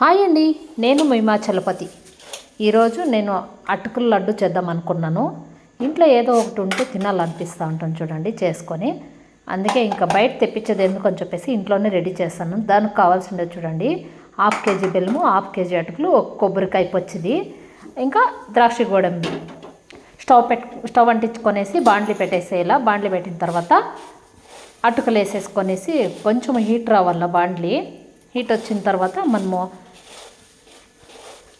Hi అండి నేను మహిమా చలపతి ఈరోజు నేను అటుకుల లడ్డు చేద్దాం అనుకున్నాను. ఇంట్లో ఏదో ఒకటి ఉంటే తినాలనిపిస్తూ ఉంటాను చూడండి చేసుకొని. అందుకే ఇంకా బయట తెప్పించేది ఎందుకని చెప్పేసి ఇంట్లోనే రెడీ చేస్తాను. దానికి కావాల్సిందే చూడండి హాఫ్ కేజీ బెల్లము హాఫ్ కేజీ అటుకులు ఒక కొబ్బరికాయ పచ్చిది ఇంకా ద్రాక్ష గోడంబి స్టవ్ పెట్ స్టవ్ అంటించుకొనేసి బాండ్లీ పెట్టేసేలా బాండ్లీ పెట్టిన తర్వాత అటుకులు వేసేసుకొనేసి కొంచెం హీట్ రావాల బాండ్లీ. హీట్ వచ్చిన తర్వాత మనము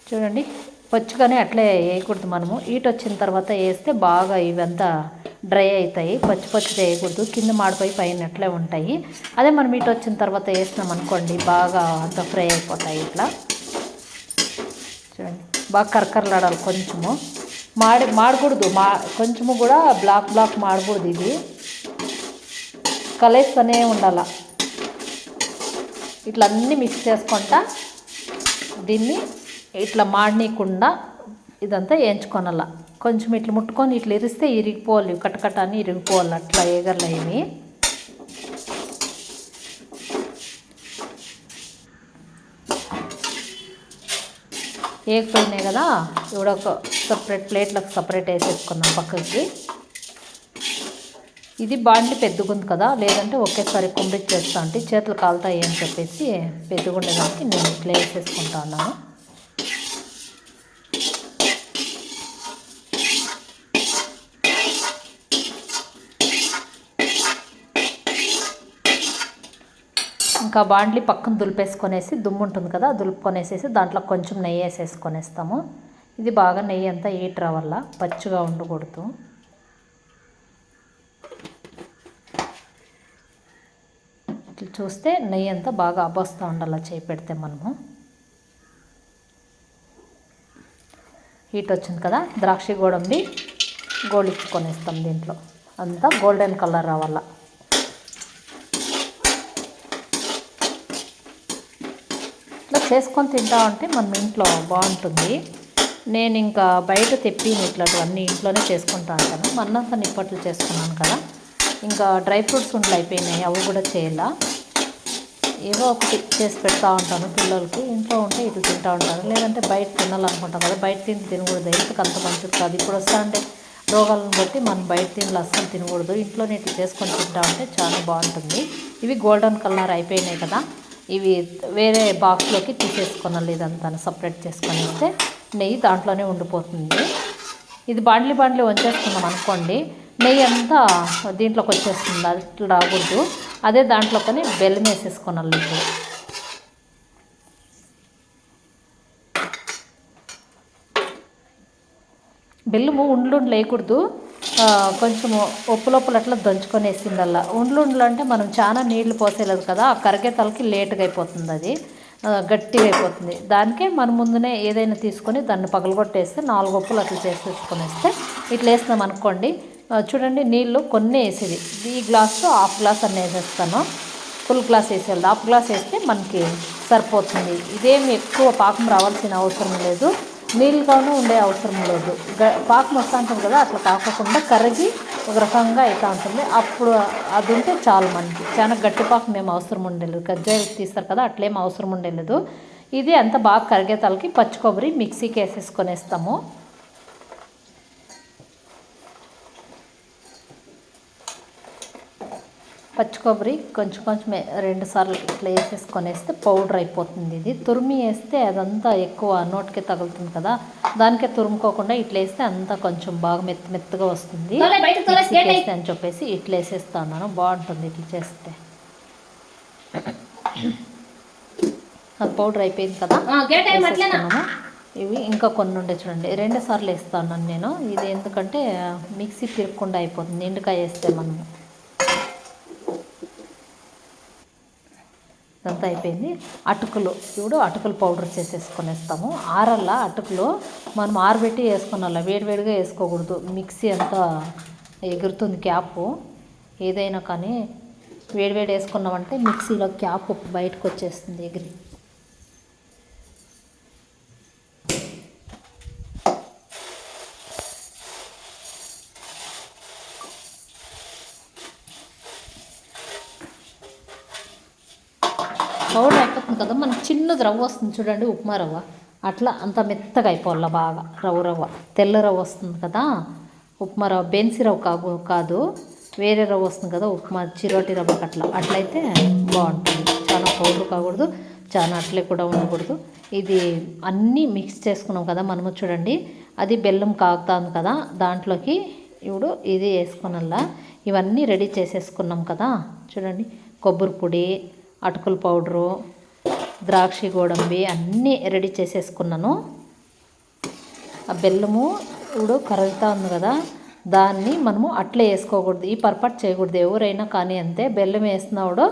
చూడండి. పచ్చుగానే అట్లే వేయకూడదు మనము. హీట్ వచ్చిన తర్వాత వేస్తే బాగా ఇవంతా డ్రై అవుతాయి. పచ్చి పచ్చి వేయకూడదు. కింద మాడిపోయి పైన అట్లే ఉంటాయి. అదే మనం హీట్ వచ్చిన తర్వాత వేసినాం అనుకోండి బాగా అంత ఫ్రై అయిపోతాయి ఇట్లా. చూడండి. బాగా కరకరలాడాలి కొంచెము. మాడి మాడకూడదు. మా కొంచెము కూడా బ్లాక్ బ్లాక్ మాడకూడదు ఇది. కలేస్తూనే ఉండాల. ఇట్లా అన్నీ మిక్స్ చేసుకుంటా దీన్ని ఇట్లా మాడనీయకుండా ఇదంతా వేయించుకోనాల. కొంచెం ఇట్లా ముట్టుకొని ఇట్లా ఇరిస్తే ఇరిగిపోవాలి. కటకట అని ఇరిగిపోవాలి. అట్లా ఏగర్లు ఇవి ఏగిపోయినాయి కదా? ఇప్పుడు ఒక సపరేట్ ప్లేట్లకు సపరేట్ వేసేసుకున్నాం పక్కకి. ఇది బాండ్లి పెద్దగుంది కదా? లేదంటే ఒకేసారి కుమ్రికి చేస్తా అంటే చేతులు కాలుతాయి అని చెప్పేసి పెద్దగుండేదానికి నేను ఇట్లా వేసేసుకుంటా ఉన్నాను ఇంకా బాండ్లీ పక్కన దులిపేసుకొనేసి దుమ్ము ఉంటుంది కదా దులుపుకొనేసేసి దాంట్లో కొంచెం నెయ్యి వేసేసుకొనేస్తాము. ఇది బాగా నెయ్యి అంతా హీట్ రావల్ల పచ్చిగా ఉండకూడదు. ఇట్లా చూస్తే నెయ్యి అంతా బాగా అబ్బొస్తూ ఉండాలి చేయి పెడితే మనము. హీట్ వచ్చింది కదా ద్రాక్ష గోడంబి గోళించుకొనేస్తాం దీంట్లో. అంతా గోల్డెన్ కలర్ రావాల చేసుకొని తింటా ఉంటే మనం ఇంట్లో బాగుంటుంది. నేను ఇంకా బయట తెప్పి ఇట్లాంటివన్నీ ఇంట్లోనే చేసుకుంటా ఉంటాను. మన్నంత నిప్పట్లు చేసుకున్నాను కదా. ఇంకా డ్రై ఫ్రూట్స్ ఉండలు అయిపోయినాయి అవి కూడా చేయాలా? ఏదో ఒకటి చేసి పెడతా ఉంటాను పిల్లలకి. ఇంట్లో ఉంటే ఇట్లా తింటా ఉంటాను. లేదంటే బయట తినాలనుకుంటాం కదా. బయట తిని తినకూడదు. హెల్త్కి అంత మంచిది కాదు? ఇప్పుడు వస్తా అంటే రోగాలను బట్టి మనం బయట తిని అస్సలు తినకూడదు. ఇంట్లోనే ఇట్లా చేసుకొని తింటా ఉంటే చాలా బాగుంటుంది. ఇవి గోల్డెన్ కలర్ అయిపోయినాయి కదా. ఇవి వేరే బాక్స్లోకి తీసేసుకోనాలి ఇదంతా సపరేట్ చేసుకొని ఇస్తే నెయ్యి దాంట్లోనే ఉండిపోతుంది. ఇది బాండ్లీ బాండ్లీ వంచేసుకున్నాం అనుకోండి నెయ్యి అంతా దీంట్లోకి వచ్చేస్తుంది. అట్లా రాకూడదు. అదే దాంట్లో బెల్లం వేసేసుకోనాలి ఇప్పుడు బెల్లము ఉండ్లు లేకూడదు. కొంచెము ఉప్పు లోపల అట్లా దంచుకొని వేసిందల్లా ఉండ్లు ఉండ్లు అంటే మనం చాలా నీళ్ళు పోసేలేదు కదా ఆ కరిగే తలకి లేటుగా అయిపోతుంది అది. గట్టిగా అయిపోతుంది. దానికే మన ముందునే ఏదైనా తీసుకొని దాన్ని పగలగొట్టేస్తే నాలుగు ఉప్పులు అట్లా చేసేసుకొని వేస్తే ఇట్లా వేసినాం అనుకోండి. చూడండి నీళ్ళు కొన్ని వేసేది. ఈ గ్లాస్తో హాఫ్ గ్లాస్ అన్నీ వేసేస్తాను. ఫుల్ గ్లాస్ వేసేయాలి. హాఫ్ గ్లాస్ వేస్తే మనకి సరిపోతుంది. ఇదేమి ఎక్కువ పాకం రావాల్సిన అవసరం లేదు. నీళ్ళుగాను ఉండే అవసరం లేదు. పాకం వస్తూ ఉంటుంది కదా అట్లా కాకుండా కరిగి ఒక రకంగా అవుతూ ఉంటుంది. అప్పుడు అది ఉంటే చాలు మనకి. చాలా గట్టి పాకం ఏం అవసరం ఉండలేదు. గజ్జాయి తీస్తారు కదా అట్లేం అవసరం ఉండలేదు. ఇది అంత బాగా కరిగే తలకి పచ్చి కొబ్బరి మిక్సీకి వేసేసుకొనేస్తాము. పచ్చి కొబ్బరి కొంచెం కొంచెం రెండు సార్లు ఇట్లా వేసేసుకొని వేస్తే పౌడర్ అయిపోతుంది ఇది. తురిమి వేస్తే అదంతా ఎక్కువ నోటికి తగులుతుంది కదా. దానికే తురుముకోకుండా ఇట్లా వేస్తే అంతా కొంచెం బాగా మెత్త మెత్తగా వస్తుంది. వేస్తే అని చెప్పేసి ఇట్లా వేసేస్తా ఉన్నాను బాగుంటుంది ఇట్లా చేస్తే. అది పౌడర్ అయిపోయింది కదా. ఇవి ఇంకా కొన్ని ఉండే చూడండి. రెండు సార్లు వేస్తాను నేను. ఇది ఎందుకంటే మిక్సీ తిరగకుండా అయిపోతుంది. ఎండుకాయ వేస్తే మనము. ఇదంతా అయిపోయింది. అటుకులు ఇప్పుడు అటుకులు పౌడర్ చేసేసుకొనేస్తాము. ఆరల్లా అటుకులు మనం ఆరబెట్టి వేసుకున్నాల? వేడివేడిగా వేసుకోకూడదు. మిక్సీ అంతా ఎగురుతుంది క్యాప్. ఏదైనా కానీ వేడివేడి వేసుకున్నామంటే మిక్సీలో క్యాప్ బయటకు వచ్చేస్తుంది ఎగిరి. పౌడర్ అయిపోతుంది కదా మనకి చిన్నది రవ్వ వస్తుంది చూడండి ఉప్మా రవ్వ. అట్లా అంత మెత్తగా అయిపోవాల బాగా రవ్వ రవ్వ. తెల్ల రవ్వ వస్తుంది కదా ఉప్మా రవ్వ బెన్సి రవ్వ కాదు కాదు వేరే రవ్వ వస్తుంది కదా ఉప్మా చిరోటి రవ్వకి అట్లా అట్లయితే బాగుంటుంది. చాలా పౌడర్ కాకూడదు చాలా అట్లే కూడా ఉండకూడదు. ఇది అన్నీ మిక్స్ చేసుకున్నాం కదా మనము చూడండి. అది బెల్లం కాగుతుంది కదా దాంట్లోకి ఇప్పుడు ఇది వేసుకున్నల్లా ఇవన్నీ రెడీ చేసేసుకున్నాం కదా చూడండి. కొబ్బరి పొడి అటుకుల పౌడరు ద్రాక్ష గోడంబి అన్నీ రెడీ చేసేసుకున్నాను. ఆ బెల్లము ఇప్పుడు కరుగుతూ ఉంది కదా దాన్ని మనము అట్లే వేసుకోకూడదు. ఈ పొరపాటు చేయకూడదు. ఎవరైనా కానీ అంతే బెల్లం వేసినప్పుడు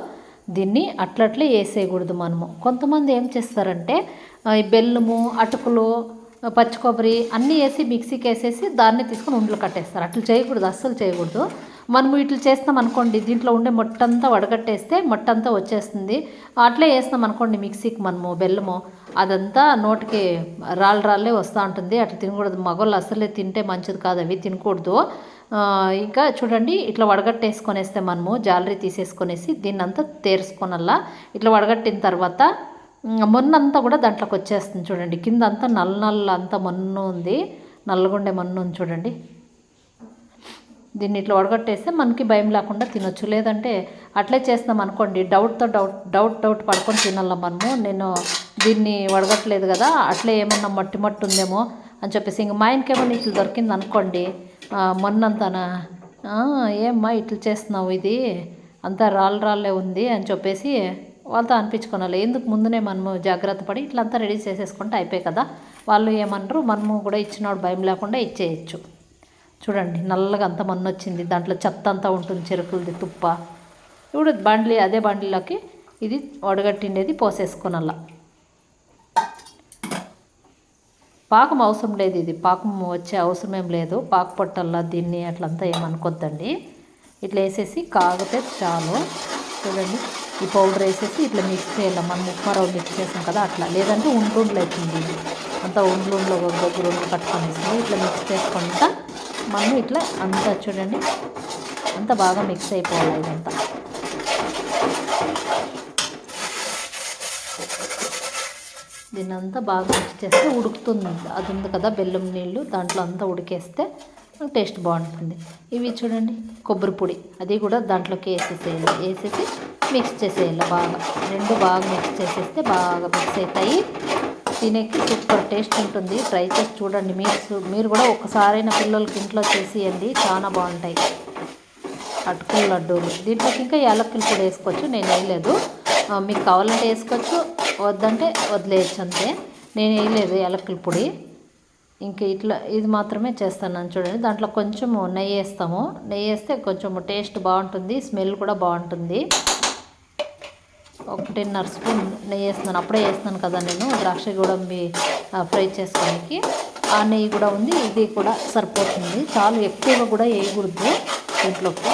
దీన్ని అట్లట్లే వేసేయకూడదు మనము. కొంతమంది ఏం చేస్తారంటే ఈ బెల్లము అటుకులు పచ్చి కొబ్బరి అన్నీ వేసి మిక్సీకి వేసేసి దాన్ని తీసుకొని ఉండలు కట్టేస్తారు. అట్లా చేయకూడదు అస్సలు చేయకూడదు. మనము ఇట్లా చేస్తాం అనుకోండి దీంట్లో ఉండే మొట్టంతా వడగట్టేస్తే మొట్టంతా వచ్చేస్తుంది. అట్లే వేస్తాం అనుకోండి మిక్సీకి మనము బెల్లము అదంతా నోటికి రాళ్ళు రాళ్ళే వస్తూ ఉంటుంది. అట్లా తినకూడదు. మగవాళ్ళు అసలే తింటే మంచిది కాదు అవి తినకూడదు. ఇంకా చూడండి ఇట్లా వడగట్టేసుకొనేస్తే మనము జాలరీ తీసేసుకొనేసి దీన్నంతా తేరుసుకొనల్లా. ఇట్లా వడగట్టిన తర్వాత మొన్నంతా కూడా దాంట్లోకి వచ్చేస్తుంది చూడండి. కింద అంతా నల్ల నల్ల అంతా మన్ను ఉంది. నల్లగుండే మన్ను ఉంది చూడండి. దీన్ని ఇట్లా వడగట్టేస్తే మనకి భయం లేకుండా తినొచ్చు. లేదంటే అట్లే చేస్తున్నాం అనుకోండి డౌట్తో డౌట్ డౌట్ డౌట్ పడుకొని తినాల మనము? నేను దీన్ని వడగట్టలేదు కదా అట్లే ఏమన్నా మట్టి మట్టి ఉందేమో అని చెప్పేసి ఇంక మా ఆయనకి ఇట్లా దొరికింది అనుకోండి మొన్నంతనా ఏమ్మా ఇట్లా చేస్తున్నావు ఇది? అంతా రాళ్ళు రాళ్ళే ఉంది అని చెప్పేసి వాళ్ళతో అనిపించుకోవాలి ఎందుకు ముందునే మనము జాగ్రత్త పడి ఇట్లంతా రెడీ చేసేసుకుంటే అయిపోయి కదా వాళ్ళు ఏమనరు మనము కూడా ఇచ్చినోడు భయం లేకుండా ఇచ్చేయచ్చు. చూడండి నల్లగా అంత మన్ను వచ్చింది దాంట్లో చెత్త అంతా ఉంటుంది చెరుకులది తుప్ప. ఇప్పుడు బండ్లి అదే బండిలోకి ఇది వడగట్టిండేది పోసేసుకునల్లా పాకం అవసరం లేదు ఇది. పాకం వచ్చే అవసరం ఏం లేదు. పాక పొట్టల్లా దీన్ని అట్లంతా ఏమనుకోద్దండి ఇట్లా వేసేసి కాగితే చాలు. చూడండి ఈ పౌడర్ వేసేసి ఇట్లా మిక్స్ చేయాలి? మనం ఉప్మా రవ్వ మిక్స్ చేసాం కదా అట్లా. లేదంటే ఉండ్లుండ్లు అవుతుంది ఇది. అంతా ఉండ్లుండ్లు ఒక దగ్గర ఉండ్లు కట్టుకొని ఇట్లా మిక్స్ చేసుకుంటా మనం ఇట్లా అంతా చూడండి. అంతా బాగా మిక్స్ అయిపోవాలి ఇదంతా. దీన్నంతా బాగా మిక్స్ చేస్తే ఉడుకుతుంది. అది ఉంది కదా బెల్లం నీళ్ళు దాంట్లో అంతా ఉడికేస్తే టేస్ట్ బాగుంటుంది. ఇవి చూడండి కొబ్బరి పొడి. అది కూడా దాంట్లోకి వేసేసేయాలి. వేసేసి మిక్స్ చేసేయాలి బాగా. రెండు బాగా మిక్స్ చేసేస్తే బాగా మిక్స్ అవుతాయి. తినేకి సూపర్ టేస్ట్ ఉంటుంది. ట్రై చేసి చూడండి. మీరు మీరు కూడా ఒకసారైనా పిల్లలకి ఇంట్లో చేసియండి. చాలా బాగుంటాయి. అటుకుల లడ్డూలు. దీంట్లోకి ఇంకా యాలక్కులు కూడా వేసుకోవచ్చు. నేను వేయలేదు. మీకు కావాలంటే వేసుకోవచ్చు. వద్దంటే వదిలేయచ్చు అంతే. నేను వేయలేదు యాలక్కుల పొడి. ఇంక ఇట్లా ఇది మాత్రమే చేస్తాను చూడండి. దాంట్లో కొంచెం నెయ్యి వేస్తాము. నెయ్యి వేస్తే కొంచెం టేస్ట్ బాగుంటుంది. స్మెల్ కూడా బాగుంటుంది. ఒకటిన్నర స్పూన్ నెయ్యి వేస్తున్నాను. అప్పుడే వేస్తున్నాను కదా నేను. ద్రాక్ష గోడంబి ఫ్రై చేసుకోడానికి ఆ నెయ్యి కూడా ఉంది. ఇది కూడా సరిపోతుంది. చాలా ఎక్కువగా కూడా వేయకూడదు దీంట్లోకి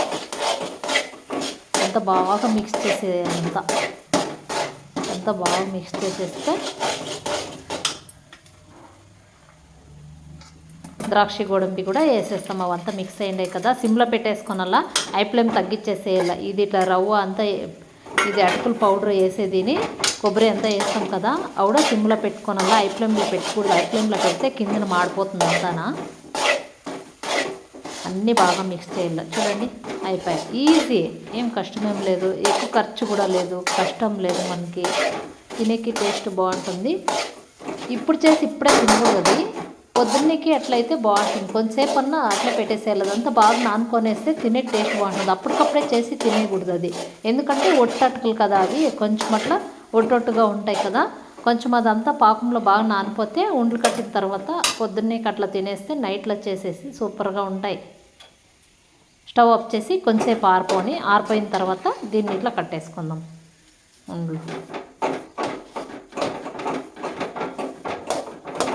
అంత బాగా మిక్స్ చేసేదంతా అంత. బాగా మిక్స్ చేసేస్తే ద్రాక్ష గోడంబి కూడా వేసేస్తాం. అవంతా మిక్స్ అయ్యాయి కదా. సిమ్లో పెట్టేసుకున్నలా? ఐ ఫ్లేమ్ తగ్గించేసేయాలి ఇది ఇట్లా రవ్వ అంతా ఇది అటుకుల పౌడర్ వేసేదిని కొబ్బరి అంతా వేస్తాం కదా. ఆవిడ సిమ్లో పెట్టుకోనల్లా? ఐ ఫ్లేమ్లో పెట్టకూడదు. ఐ ఫ్లేమ్లో పెడితే కిందన మాడిపోతుంది అంతానా? అన్నీ బాగా మిక్స్ చేయాలి. చూడండి అయిపోయాయి. ఈజీ ఏం కష్టమేం లేదు. ఎక్కువ ఖర్చు కూడా లేదు. కష్టం లేదు మనకి. తినేకి టేస్ట్ బాగుంటుంది. ఇప్పుడు చేసి ఇప్పుడే తినకూడదు అది. పొద్దున్నకి అట్లయితే బాగుంటుంది. కొంతసేపు అన్నా అట్లా పెట్టేసేయాలి. అదంతా బాగా నానుకొనేస్తే తినే టేస్ట్ బాగుంటుంది. అప్పటికప్పుడే చేసి తినేయకూడదు అది. ఎందుకంటే ఒట్టటుకలు కదా అవి. కొంచెం అట్లా ఒట్టొట్టుగా ఉంటాయి కదా. కొంచెం అదంతా పాకంలో బాగా నానిపోతే ఉండ్లు కట్టిన తర్వాత పొద్దున్నే అట్లా తినేస్తే నైట్లో చేసేసి సూపర్గా ఉంటాయి. స్టవ్ ఆఫ్ చేసి కొంచెంసేపు ఆరిపోని ఆరిపోయిన తర్వాత దీన్ని ఇట్లా కట్టేసుకుందాం. ఉండ్లు.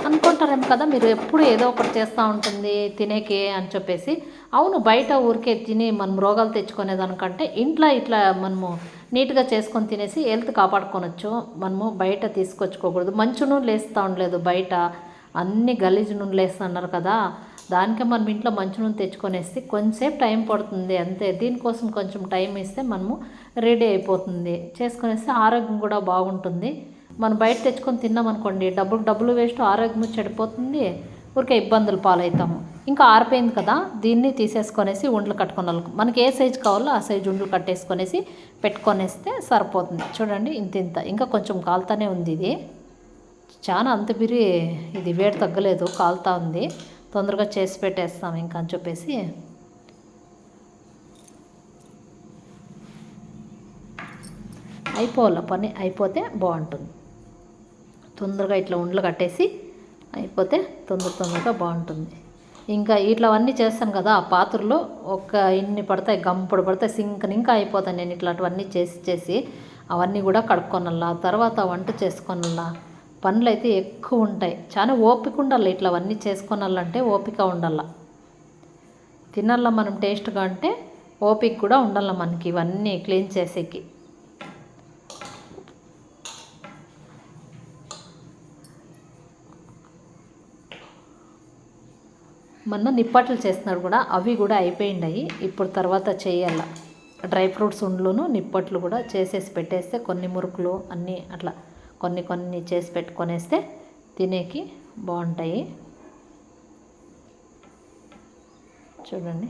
అనుకుంటారేమో కదా మీరు ఎప్పుడు ఏదో ఒకటి చేస్తూ ఉంటుంది తినేకే అని చెప్పేసి. అవును బయట ఊరికే తిని మనం రోగాలు తెచ్చుకునేదానికంటే ఇంట్లో ఇట్లా మనము నీట్గా చేసుకొని తినేసి హెల్త్ కాపాడుకోనొచ్చు. మనము బయట తీసుకొచ్చుకోకూడదు. మంచి నూనెలు వేస్తూ ఉండలేదు బయట. అన్ని గలీజ్ నూనెలు వేస్తున్నారు కదా. దానికే మనం ఇంట్లో మంచి నూనె తెచ్చుకొనేసి కొంచెంసేపు టైం పడుతుంది అంతే. దీనికోసం కొంచెం టైం ఇస్తే మనము రెడీ అయిపోతుంది. చేసుకునేసి ఆరోగ్యం కూడా బాగుంటుంది. మనం బయట తెచ్చుకొని తిన్నామనుకోండి డబ్బులు డబ్బులు వేస్ట్ ఆరోగ్యం చెడిపోతుంది ఊరికే ఇబ్బందులు పాలవుతాము. ఇంకా ఆరిపోయింది కదా దీన్ని తీసేసుకొనేసి ఉండలు కట్టుకున్నాం మనకి ఏ సైజు కావాలో ఆ సైజు ఉండలు కట్టేసుకొనేసి పెట్టుకొనేస్తే సరిపోతుంది. చూడండి ఇంత ఇంత. ఇంకా కొంచెం కాలుతానే ఉంది ఇది. చాలా అంత బిరి ఇది వేడి తగ్గలేదు కాలుతా ఉంది. తొందరగా చేసి పెట్టేస్తాం ఇంకా అని చెప్పేసి. అయిపోవాల పని అయిపోతే బాగుంటుంది. తొందరగా ఇట్లా ఉండలు కట్టేసి అయిపోతే తొందర తొందరగా బాగుంటుంది. ఇంకా ఇట్లావన్నీ చేస్తాను కదా ఆ పాత్రలో ఒక ఇన్ని పడతాయి గంపుడు పడతాయి సింకని ఇంకా అయిపోతాను నేను ఇట్లాంటివన్నీ చేసి చేసి అవన్నీ కూడా కడుక్కొనల్లా తర్వాత వంట చేసుకొనల్లా. పనులు అయితే ఎక్కువ ఉంటాయి. చాలా ఓపిక ఉండాలి ఇట్లావన్నీ చేసుకొనాలంటే ఓపిక ఉండాల. తినాల మనం టేస్ట్గా అంటే ఓపిక కూడా ఉండాలి మనకి ఇవన్నీ క్లీన్ చేసేకి. మొన్న నిప్పట్లు చేస్తున్నాడు కూడా అవి కూడా అయిపోయిండాయి. ఇప్పుడు తర్వాత చేయాల. డ్రై ఫ్రూట్స్ ఉండ్లును నిప్పట్లు కూడా చేసేసి పెట్టేస్తే కొన్ని మురుకులు అన్నీ అట్లా కొన్ని కొన్ని చేసి పెట్టుకొనేస్తే తినేకి బాగుంటాయి. చూడండి.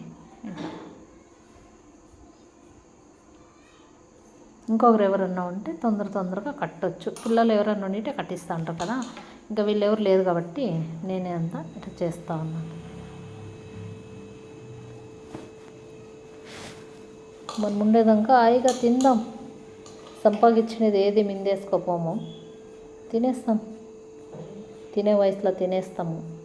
ఇంకొకరు ఎవరన్నా ఉంటే తొందర తొందరగా కట్టొచ్చు. పిల్లలు ఎవరన్నా ఉంటే కట్టిస్తూ ఉంటారు కదా. ఇంకా వీళ్ళు ఎవరు లేరు కాబట్టి నేనే అంతా ఇట్లా చేస్తూ ఉన్నాను. మనం ఉండేదాకా హాయిగా తిందాం. సంపాదించినది ఏది మిందేసుకోపోము. తినేస్తాం. తినే వయసులో తినేస్తాము.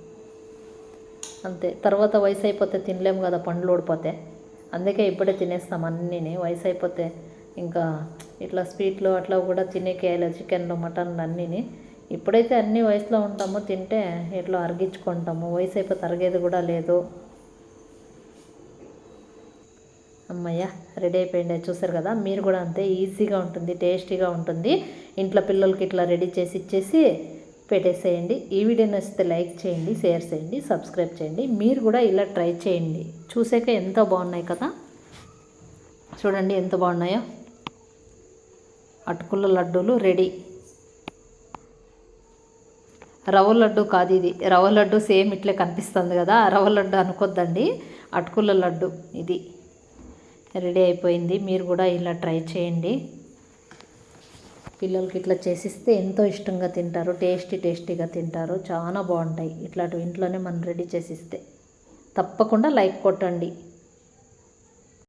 అంతే. తర్వాత వయసు అయిపోతే తినలేము కదా పండ్లు ఊడిపోతే. అందుకే ఇప్పుడే తినేస్తాం అన్నీ వయసు అయిపోతే ఇంకా ఇట్లా స్వీట్లు అట్లా కూడా తినేకేయాలి చికెన్లు మటన్లు అన్నీ ఇప్పుడైతే అన్ని వయసులో ఉంటామో. తింటే ఇట్లా అరిగించుకుంటాము. వయసు అయిపోతే అరిగేది కూడా లేదు. అమ్మయ్య రెడీ అయిపోయింది. చూసారు కదా మీరు కూడా అంతే ఈజీగా ఉంటుంది టేస్టీగా ఉంటుంది. ఇంట్లో పిల్లలకి ఇట్లా రెడీ చేసి ఇచ్చేసి పెట్టేసేయండి. ఈ వీడియో నచ్చితే లైక్ చేయండి షేర్ చేయండి సబ్స్క్రైబ్ చేయండి. మీరు కూడా ఇలా ట్రై చేయండి. చూసాక ఎంత బాగున్నాయి కదా? చూడండి ఎంత బాగున్నాయో. అటుకుల లడ్డూలు రెడీ. రవ్వ లడ్డు కాదు ఇది. రవ్వ లడ్డు సేమ్ ఇట్లే కనిపిస్తుంది కదా రవ్వ లడ్డు అనుకోద్దండి. అటుకుల లడ్డు ఇది. రెడీ అయిపోయింది. మీరు కూడా ఇలా ట్రై చేయండి. పిల్లలకి ఇట్లా చేసిస్తే ఎంతో ఇష్టంగా తింటారు. టేస్టీ టేస్టీగా తింటారు. చాలా బాగుంటాయి. ఇట్లాంటివి ఇంట్లోనే మనం రెడీ చేసిస్తే తప్పకుండా లైక్ కొట్టండి.